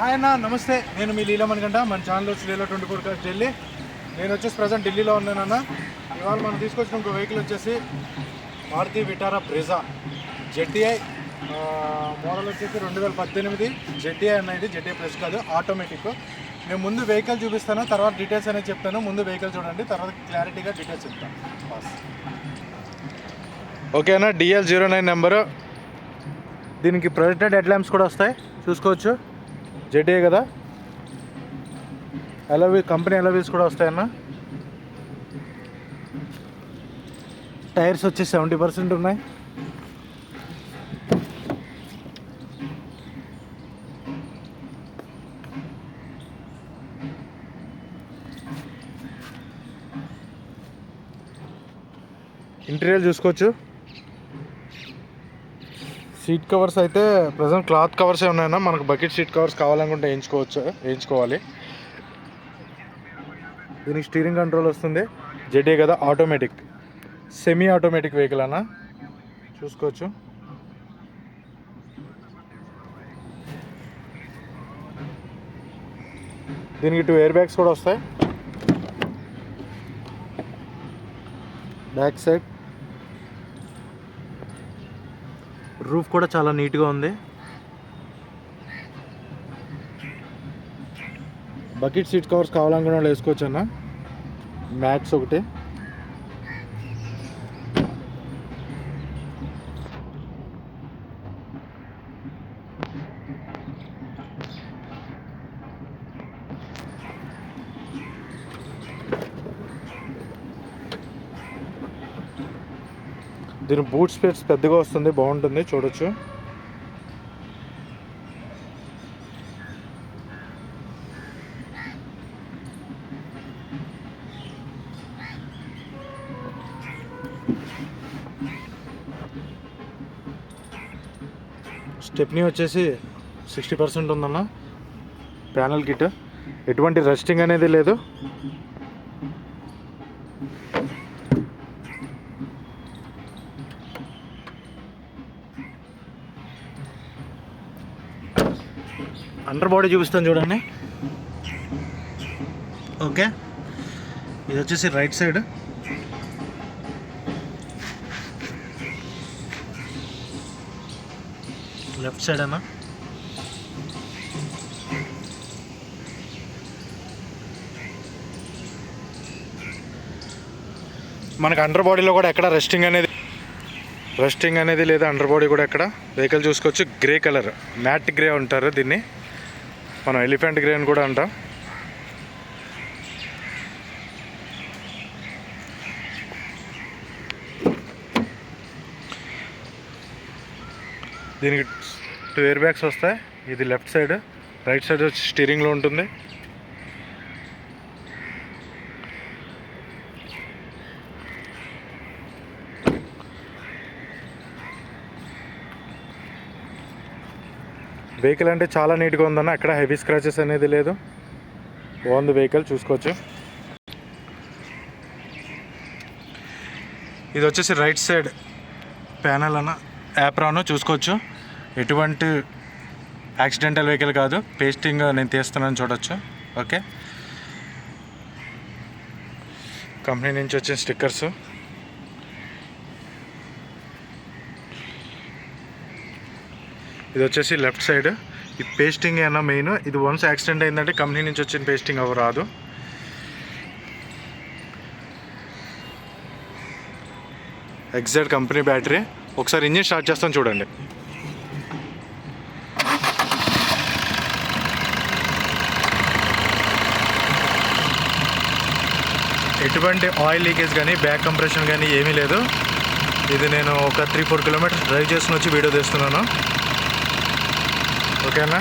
Hi అన్న నమస్తే. నేను మీ లీలమణి గంట మన ఛానల్ వచ్చి లీలా ట్వంటీ ఫోర్ కాస్ట్ ఢిల్లీ. నేను వచ్చేసి ప్రజెంట్ ఢిల్లీలో ఉన్నానన్న ఇవాళ మనం తీసుకొచ్చిన ఇంకో వెహికల్ వచ్చేసి Maruti Vitara Brezza ZDI model వచ్చేసి రెండు వేల పద్దెనిమిది జెడ్టీఐ అన్న ఇది. జెడ్టీఐ ప్లస్ కాదు ఆటోమేటిక్ నేను ముందు వెహికల్ చూపిస్తాను తర్వాత డీటెయిల్స్ అనేది చెప్తాను. ముందు వెహికల్ చూడండి తర్వాత క్లారిటీగా డీటెయిల్స్ చెప్తాను. బాస్ ఓకేనా డిఎల్ జీరో నైన్ నెంబరు దీనికి ప్రొజెక్టెడ్ హెడ్ ల్యాంప్స్ కూడా వస్తాయి. చూసుకోవచ్చు. జెడ్ఏ కదా? ఎలవీ కంపెనీ ఎలవీస్ కూడా వస్తాయన్న? టైర్స్ వచ్చి సెవెంటీ పర్సెంట్ ఉన్నాయి. ఇంటీరియర్ చూసుకోవచ్చు. సీట్ కవర్స్ అయితే ప్రజెంట్ క్లాత్ కవర్సే ఉన్నాయన్నా. మనకు బకెట్ సీట్ కవర్స్ కావాలనుకుంటే వేయించుకోవచ్చు వేయించుకోవాలి. దీనికి స్టీరింగ్ కంట్రోల్ వస్తుంది. జెడే కదా ఆటోమేటిక్. సెమీ ఆటోమేటిక్ వెహికల్ అన్న. చూసుకోవచ్చు. దీనికి టూ ఎయిర్ బ్యాగ్స్ కూడా వస్తాయి. Back side. రూఫ్ కూడా చాలా నీట్గా ఉంది. బకెట్ సీట్ కవర్స్ కావాలనుకున్న వాళ్ళు వేసుకోవచ్చు అన్న మ్యాట్స్ ఒకటి. దీని బూట్ స్పేస్ పెద్దగా వస్తుంది బాగుంటుంది చూడొచ్చు. స్టెప్నీ వచ్చేసి సిక్స్టీ పర్సెంట్ ఉందన్న. Panel kit. ఎటువంటి రెస్టింగ్ అనేది లేదు. అండర్ బాడీ చూపిస్తాను చూడండి. ఓకే. ఇది వచ్చేసి రైట్ సైడ్ లెఫ్ట్ సైడ్ అన్న. మనకు అండర్ బాడీలో కూడా ఎక్కడ రెస్టింగ్ అనేది రెస్టింగ్ అనేది లేదా అండర్ బాడీ కూడా ఎక్కడ? వెహికల్ చూసుకోవచ్చు. గ్రే కలర్ మ్యాట్ గ్రే ఉంటారు దీన్ని. మనం ఎలిఫెంట్ గ్రే అని కూడా అంటాం. దీనికి టూ ఎయిర్ బ్యాగ్స్ వస్తాయి. ఇది లెఫ్ట్ సైడ్ రైట్ సైడ్ వచ్చి స్టీరింగ్లో ఉంటుంది. వెహికల్ అంటే చాలా నీట్గా ఉందన్న. ఎక్కడ హెవీ స్క్రాచెస్ అనేది లేదు. బాగుంది వెహికల్ చూసుకోవచ్చు. ఇది వచ్చేసి రైట్ సైడ్ ప్యానల్ అన్న. యాప్రాను చూసుకోవచ్చు. ఎటువంటి యాక్సిడెంటల్ వెహికల్ కాదు. పేస్టింగ్ నేను తీస్తున్నాను చూడొచ్చు. ఓకే కంపెనీ నుంచి వచ్చిన స్టిక్కర్స్ ఇది వచ్చేసి లెఫ్ట్ సైడ్. ఈ పేస్టింగ్ అయినా మెయిన్ ఇది వన్స్ యాక్సిడెంట్ అయిందంటే కంపెనీ నుంచి వచ్చిన పేస్టింగ్ అవి రాదు. ఎగ్జాక్ట్ కంపెనీ బ్యాటరీ ఒకసారి ఇంజిన్ స్టార్ట్ చేస్తాను చూడండి. ఎటువంటి ఆయిల్ లీకేజ్ కానీ బ్యాక్ కంప్రెషన్ కానీ ఏమీ లేదు. ఇది నేను ఒక త్రీ ఫోర్ కిలోమీటర్స్ డ్రైవ్ చేసుకుని వచ్చి వీడియో తీస్తున్నాను. ఓకేనా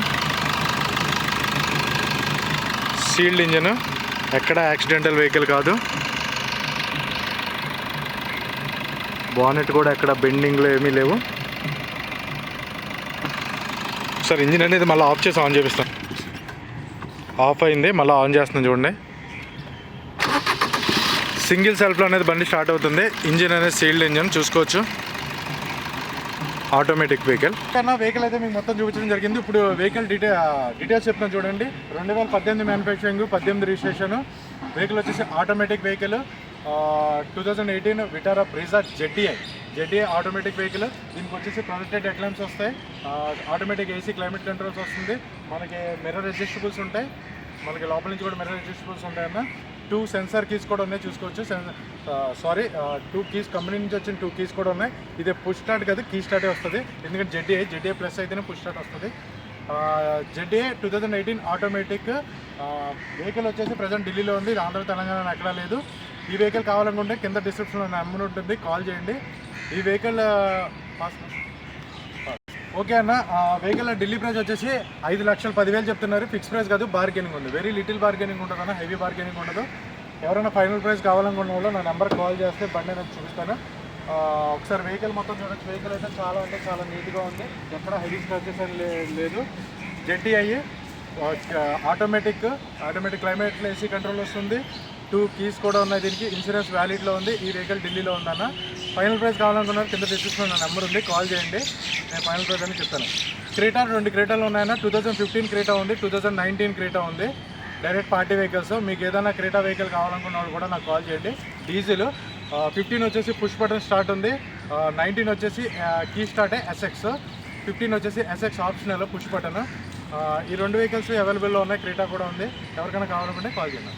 సీల్డ్ ఇంజన్. ఎక్కడ యాక్సిడెంటల్ వెహికల్ కాదు. బానెట్ కూడా ఎక్కడ బెండింగ్లో ఏమీ లేవు. సార్ ఇంజిన్ అనేది మళ్ళీ ఆఫ్ చేసి ఆన్ చేపిస్తాను ఆఫ్ అయింది మళ్ళీ ఆన్ చేస్తున్నాను చూడండి. సింగిల్ సెల్ఫ్లో అనేది బండి స్టార్ట్ అవుతుంది. ఇంజిన్ అనేది సీల్డ్ ఇంజిన్ చూసుకోవచ్చు. ఆటోమేటిక్ వెహికల్ కన్నా వెహికల్ అయితే మీకు మొత్తం చూపించడం జరిగింది. ఇప్పుడు వెహికల్ డీటెయి డీటెయిల్స్ చెప్తాను చూడండి. రెండు వేల పద్దెనిమిది మ్యానుఫ్యాక్చరింగ్ పద్దెనిమిది రిజిస్ట్రేషన్ వెహికల్ వచ్చేసి automatic vehicle two thousand eighteen Vitara Brezza ZDI ZDI automatic vehicle దీనికి వచ్చేసి ప్రొజెక్టెడ్ హెడ్లైన్స్ వస్తాయి. ఆటోమేటిక్ ఏసీ క్లైమేట్ కంట్రోల్స్ వస్తుంది. మనకి మిర్రర్ అడ్జస్టబుల్స్ ఉంటాయి. మనకి లోపల నుంచి కూడా మిర్రర్ అడ్జస్టబుల్స్ ఉంటాయన్న. టూ సెన్సార్ కీస్ కూడా ఉన్నాయి చూసుకోవచ్చు. సారీ టూ కీస్ కంపెనీ నుంచి వచ్చిన టూ కీస్ కూడా ఉన్నాయి. ఇది పుష్ స్టార్ట్ కదా కీ స్టార్టే వస్తుంది. ఎందుకంటే జెడ్ఏ జెడ్ఏ ప్లస్ అయితేనే పుష్ స్టార్ట్ వస్తుంది. ZA two thousand eighteen automatic vehicle వచ్చేసి ప్రజెంట్ ఢిల్లీలో ఉంది ఆంధ్ర తెలంగాణ ఎక్కడా లేదు. ఈ వెహికల్ కావాలనుకుంటే కింద డిస్క్రిప్షన్లో నెంబర్ ఉంటుంది కాల్ చేయండి. ఈ వెహికల్ ఓకే అన్న వెహికల్ ఢిల్లీ ప్రైస్ వచ్చేసి ఐదు లక్షలు పదివేలు చెప్తున్నారు. ఫిక్స్ ప్రైస్ కాదు బార్గెనింగ్ ఉంది. వెరీ లిటిల్ బార్గెనింగ్ ఉంటుంది అన్న హెవీ బార్గెనింగ్ ఉండదు. ఎవరైనా ఫైనల్ ప్రైస్ కావాలనుకున్న వాళ్ళు నా నెంబర్ కాల్ చేస్తే బండి నేను చూపిస్తాను. ఒకసారి వెహికల్ మొత్తం చూడొచ్చు. వెహికల్ అయితే చాలా అంటే చాలా నీట్గా ఉంది. ఎక్కడ హెవీ స్క్రాచెస్ అని లేదు. జెట్టి అయ్యి automatic automatic climate AC control వస్తుంది. టూ కీస్ కూడా ఉన్నాయి దీనికి. ఇన్సూరెన్స్ వ్యాలిడ్లో ఉంది. ఈ వెహికల్ ఢిల్లీలో ఉందన్న ఫైనల్ ప్రైస్ కావాలనుకున్నారు కింద డిస్క్రిప్షన్ నా నెంబర్ ఉంది. కాల్ చేయండి. నేను ఫైనల్ ప్రైస్ అని చెప్తాను. క్రీటా రెండు క్రీటాలు ఉన్నాయన్న. టూ థౌజండ్ ఫిఫ్టీన్ క్రీటా ఉంది. టూ థౌజండ్ నైన్టీన్ క్రీటా ఉంది. Direct party vehicles. మీకు ఏదైనా క్రీటా వెహికల్ కావాలనుకున్న వాళ్ళు కూడా నాకు కాల్ చేయండి. డీజిల్ ఫిఫ్టీన్ వచ్చేసి పుష్ బటన్ స్టార్ట్ ఉంది. నైన్టీన్ వచ్చేసి కీ స్టార్ట్ ఎస్ఎక్స్ ఫిఫ్టీన్ వచ్చేసి ఎస్ఎక్స్ ఆప్షనల్ పుష్ బటన్ ఈ రెండు వెహికల్స్ అవైలబుల్లో ఉన్నాయి. క్రీటా కూడా ఉంది. ఎవరికైనా కావాలనుకుంటే కాల్ చేయండి.